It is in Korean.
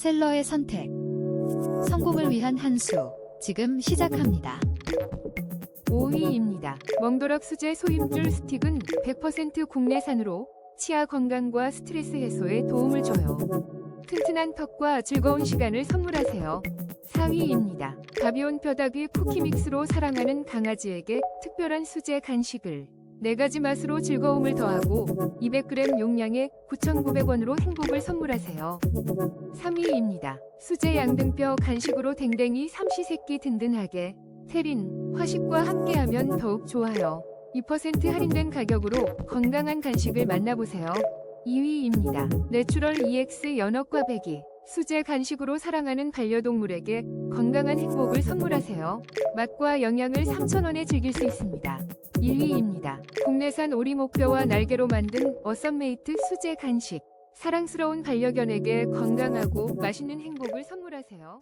셀러의 선택. 성공을 위한 한 수. 지금 시작합니다. 5위입니다. 멍도락 수제 소임줄 스틱은 100% 국내산으로 치아 건강과 스트레스 해소에 도움을 줘요. 튼튼한 턱과 즐거운 시간을 선물하세요. 4위입니다. 가벼운 뼈다귀 쿠키 믹스로 사랑하는 강아지에게 특별한 수제 간식을 4가지 맛으로 즐거움을 더하고 200g 용량에 9,900원으로 행복을 선물하세요. 3위입니다. 수제 양등뼈 간식으로 댕댕이 삼시세끼 든든하게 테린, 화식과 함께하면 더욱 좋아요. 2% 할인된 가격으로 건강한 간식을 만나보세요. 2위입니다. 내추럴 EX 연어과 배기. 수제 간식으로 사랑하는 반려동물에게 건강한 행복을 선물하세요. 맛과 영양을 3,000원에 즐길 수 있습니다. 1위입니다. 국내산 오리 목뼈와 날개로 만든 어썸메이트 수제 간식. 사랑스러운 반려견에게 건강하고 맛있는 행복을 선물하세요.